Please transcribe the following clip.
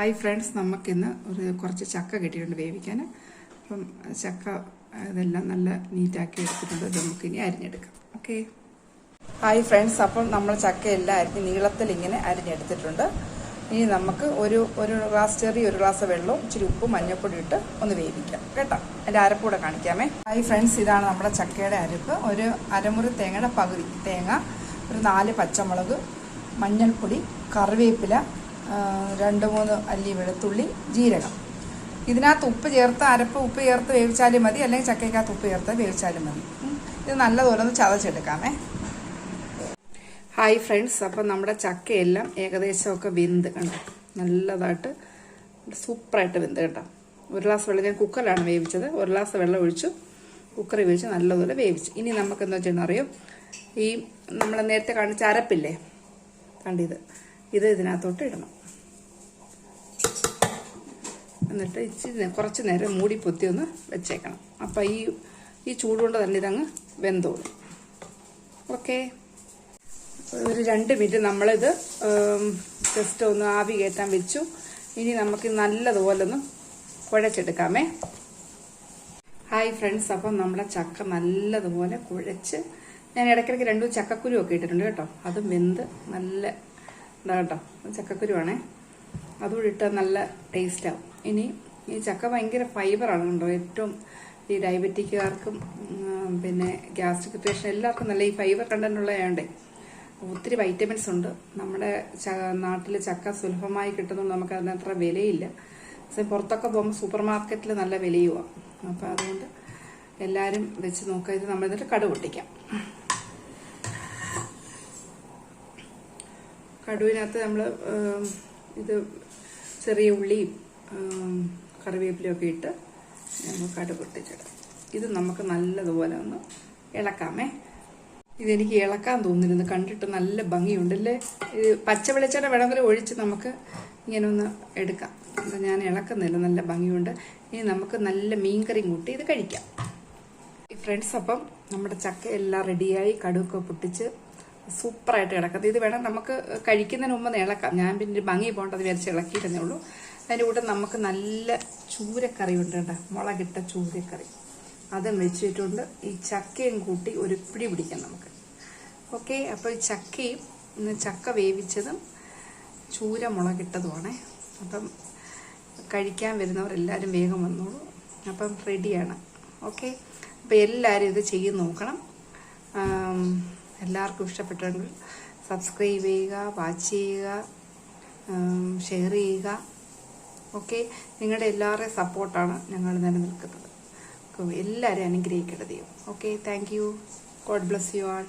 Hi friends നമുക്കിന്ന് ഒരു കുറച്ച് ചക്ക കിട്ടിയിട്ടുണ്ട് വേവിക്കാൻ അപ്പം ചക്ക ഇതെല്ലാം നല്ല നീറ്റാക്കി എടുത്തിട്ടുണ്ട്. നമുക്കിനി അരിഞ്ഞെടുക്കാം. ഓക്കെ ഹായ് ഫ്രണ്ട്സ് അപ്പം നമ്മൾ ചക്കയെല്ലാം അരിഞ്ഞ് നീളത്തിൽ ഇങ്ങനെ അരിഞ്ഞെടുത്തിട്ടുണ്ട്. ഇനി നമുക്ക് ഒരു ഒരു ഗ്ലാസ് ചെറിയ ഒരു ഗ്ലാസ് വെള്ളവും ഇച്ചിരി ഉപ്പും മഞ്ഞൾപ്പൊടി ഇട്ട് ഒന്ന് വേവിക്കാം. കേട്ടോ? എന്റെ അരപ്പൂടെ കാണിക്കാമേ. ഹായ് ഫ്രണ്ട്സ് ഇതാണ് നമ്മുടെ ചക്കയുടെ അരപ്പ്. ഒരു അരമുറി തേങ്ങയുടെ പകുതി. തേങ്ങ ഒരു നാല് പച്ചമുളക് മഞ്ഞൾപ്പൊടി കറിവേപ്പില രണ്ട് മൂന്ന് അല്ലി വെളുത്തുള്ളി ജീരകം. ഇതിനകത്ത് ഉപ്പ് ചേർത്ത് അരപ്പ് ഉപ്പ് ചേർത്ത് വേവിച്ചാലും മതി അല്ലെങ്കിൽ ചക്കയ്ക്കകത്ത് ഉപ്പ് ചേർത്ത് വേവിച്ചാലും മതി. ഇത് നല്ലതുപോലെ ഒന്ന് ചതച്ചെടുക്കാമേ. ഹായ് ഫ്രണ്ട്സ് അപ്പം നമ്മുടെ ചക്കയെല്ലാം ഏകദേശമൊക്കെ വെന്ത് കണ്ടോ? നല്ലതായിട്ട് സൂപ്പറായിട്ട് വെന്ത് കേട്ടോ ഒരു ഗ്ലാസ് വെള്ളം ഞാൻ കുക്കറിലാണ് വേവിച്ചത്. ഒരു ഗ്ലാസ് വെള്ളം ഒഴിച്ചു കുക്കറിൽ വേവിച്ച് നല്ലതുപോലെ വേവിച്ചു. ഇനി നമുക്ക് എന്താ വെച്ചാൽ അറിയോ? ഈ നമ്മൾ നേരത്തെ കാണിച്ച അരപ്പില്ലേ? കണ്ടിത്. ഇത് ഇതിനകത്തോട്ട് ഇടണം. എന്നിട്ട് ഇച്ചിരി കുറച്ച് നേരം മൂടി പൊത്തി ഒന്ന് വെച്ചേക്കണം. അപ്പോൾ ഈ ഈ ചൂടുകൊണ്ട് തന്നെ ഇതങ്ങ് വെന്തോളും. ഓക്കെ? ഒരു രണ്ട് മിനിറ്റ് നമ്മളിത് ജസ്റ്റ് ഒന്ന് ആവി കയറ്റാൻ വെച്ചു. ഇനി നമുക്ക് നല്ലതുപോലെ ഒന്ന് കുഴച്ചെടുക്കാമേ. ഹായ് ഫ്രണ്ട്സ് അപ്പം നമ്മുടെ ചക്ക നല്ലതുപോലെ കുഴച്ച് ഞാൻ ഇടയ്ക്കിടയ്ക്ക് രണ്ടു ചക്കക്കുരു ഒക്കെ ഇട്ടിട്ടുണ്ട് കേട്ടോ. അതും വെന്ത് നല്ല ഇതാ കേട്ടോ ചക്കക്കുരുവാണേ. അതുകൂടി ഇട്ടാൽ നല്ല ടേസ്റ്റാവും ഇനി ഈ ചക്ക ഭയങ്കര ഫൈബറാണ് കണ്ടോ? ഏറ്റവും ഈ ഡയബറ്റിക്കുകാർക്കും പിന്നെ ഗ്യാസ്ട്രിക് പേഷ്യൻ എല്ലാവർക്കും നല്ല ഈ ഫൈബർ കണ്ടന്റ് ഉള്ളതായോണ്ടേ ഒത്തിരി വൈറ്റമിൻസ് ഉണ്ട്. നമ്മുടെ നാട്ടിൽ ചക്ക സുലഭമായി കിട്ടുന്നതുകൊണ്ട് നമുക്ക് അതിന് അത്ര വിലയില്ല. പക്ഷേ പുറത്തൊക്കെ പോകുമ്പോൾ സൂപ്പർ മാർക്കറ്റിൽ നല്ല വിലയുമാണ് അപ്പോൾ അതുകൊണ്ട് എല്ലാവരും വെച്ച് നോക്കുക. ഇത് നമ്മൾ എന്നിട്ട് കടു പൊട്ടിക്കാം. കടുവിനകത്ത് നമ്മൾ ഇത് ചെറിയ ഉള്ളിയും ഒക്കെ ഇട്ട് ഞങ്ങൾ കട പൊട്ടിച്ചിടാം ഇത് നമുക്ക് നല്ലതുപോലെ ഒന്ന് ഇളക്കാമേ. ഇതെനിക്ക് ഇളക്കാൻ തോന്നിരുന്നു കണ്ടിട്ട് നല്ല ഭംഗിയുണ്ടല്ലേ? ഇത് പച്ച വെളിച്ചെണ്ണ വേണമെങ്കിൽ ഒഴിച്ച് നമുക്ക് ഇങ്ങനെ ഒന്ന് എടുക്കാം. അത് ഞാൻ ഇളക്കുന്നില്ല നല്ല ഭംഗിയുണ്ട്. ഇനി നമുക്ക് നല്ല മീൻകറിയും കൂട്ടി ഇത് കഴിക്കാം. ഫ്രണ്ട്സ് അപ്പം നമ്മുടെ ചക്ക എല്ലാം റെഡിയായി കടുവൊക്കെ പൊട്ടിച്ച് സൂപ്പറായിട്ട് കിടക്കുന്നത് ഇത് വേണം നമുക്ക് കഴിക്കുന്നതിന് മുമ്പ് ഇളക്കാം. ഞാൻ പിന്നെ ഭംഗി പോകേണ്ടത് വിചാരിച്ച് ഇളക്കിയിട്ടേ ഉള്ളൂ. അതിന്റെ കൂടെ നമുക്ക് നല്ല ചൂരക്കറി ഉണ്ട് കേട്ടോ. മുളകിട്ട ചൂരക്കറി. അതും വെച്ചിട്ടുണ്ട്. ഈ ചക്കയും കൂട്ടി ഒരു പിടി പിടിക്കാം നമുക്ക്. ഓക്കെ അപ്പോൾ ചക്കയും ചക്ക വേവിച്ചതും ചൂര മുളകിട്ടതുമാണേ. അപ്പം കഴിക്കാൻ വരുന്നവർ എല്ലാവരും വേഗം വന്നോളൂ. അപ്പം റെഡിയാണ് ഓക്കെ അപ്പോൾ എല്ലാവരും ഇത് ചെയ്ത് നോക്കണം. എല്ലാവർക്കും ഇഷ്ടപ്പെട്ടെങ്കിൽ സബ്സ്ക്രൈബ് ചെയ്യുക വാച്ച് ചെയ്യുക ഷെയർ ചെയ്യുക. ഓക്കെ നിങ്ങളുടെ എല്ലാവരുടെയും സപ്പോർട്ടാണ് ഞങ്ങൾ നിലനിൽക്കുന്നത്. എല്ലാവരെയും അനുഗ്രഹിക്കേണ്ടത് okay thank you God bless you all